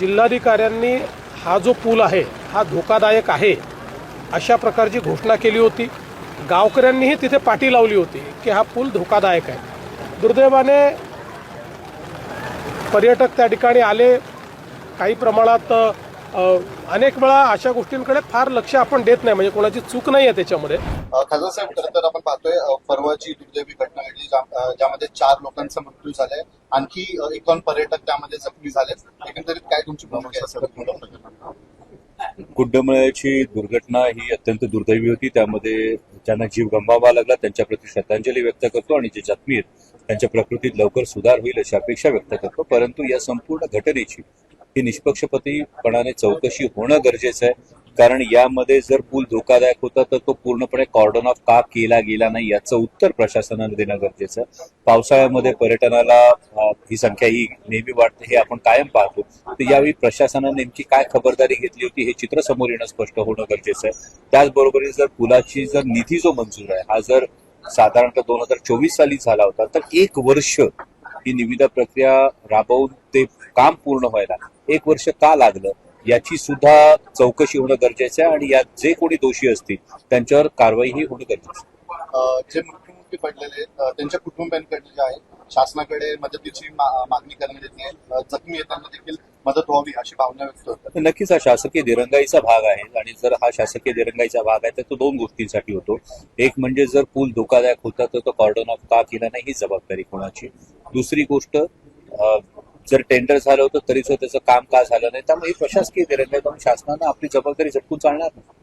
जिल्हाधिकाऱ्यांनी हा जो पूल आहे हा धोकादायक आहे अशा प्रकारची घोषणा केली होती. गावकऱ्यांनीही तिथे पाठी लावली होती की हा पूल धोकादायक आहे. दुर्दैवाने पर्यटक त्या ठिकाणी आले. काही प्रमाणात अनेक वेळा अशा गोष्टींकडे फार लक्ष आपण देत नाही म्हणजे कोणाची चूक नाही आहे त्याच्यामध्ये. खासदार साहेब खरं तर आपण पाहतोय परवाची दुर्दैवी घटना घडली ज्यामध्ये चार लोकांचा मृत्यू झालाय आणखी एकावन्न पर्यटक त्यामध्ये जखमी झाले एकंदरीत काय तुमची भूमिका कुड्डमळ्याची दुर्घटना ही अत्यंत दुर्दैवी होती. त्यामध्ये ज्यांना जीव गमवावा लागला त्यांच्याप्रती श्रद्धांजली व्यक्त करतो आणि जे जखमी आहेत त्यांच्या प्रकृतीत लवकर सुधार होईल अशी अपेक्षा व्यक्त करतो. परंतु या संपूर्ण घटनेची ही निष्पक्षपतीपणाने चौकशी होणं गरजेचं आहे. कारण यामध्ये जर पूल धोकादायक होता तर तो पूर्णपणे कॉर्डन ऑफ का केला गेला नाही याचं उत्तर प्रशासनाने देणं गरजेचं आहे. पावसाळ्यामध्ये पर्यटनाला ही संख्या ही नेहमी वाढते हे आपण कायम पाहतो. तर यावेळी प्रशासनाने नेमकी काय खबरदारी घेतली होती हे चित्र समोर येणं स्पष्ट होणं गरजेचं आहे. त्याचबरोबर जर पुलाची जर निधी जो मंजूर आहे हा जर साधारणतः दोन हजार चोवीस साली झाला होता तर एक वर्ष ही निविदा प्रक्रिया राबवून ते काम पूर्ण व्हायला एक वर्ष का लागलं याची सुद्धा चौकशी होणं गरजेचं आहे आणि यात जे कोणी दोषी असतील त्यांच्यावर कारवाईही होणं गरजेचं आहे. जे मृत्युमुखी पडलेले आहेत, त्यांच्या कुटुंबियांकडे जे आहे शासनाकडे मदतीची मागणी करण्यात येते जखमी आहेत त्यांना देखील मदत व्हावी अशी भावना व्यक्त होतात. नक्कीच हा शासकीय दिरंगाईचा भाग आहे आणि जर हा शासकीय दिरंगाईचा भाग आहे तर तो दोन गोष्टींसाठी होतो. एक म्हणजे जर पूल धोकादायक होता तर तो कॉर्डन ऑफ का केला नाही ही जबाबदारी कोणाची? दुसरी गोष्ट जर टेंडर झालं होतं तरी सुद्धा त्याचं काम का झालं नाही? त्यामुळे प्रशासकीय दिरंगाई त्यामुळे शासनानं आपली जबाबदारी झटकून चालणार नाही.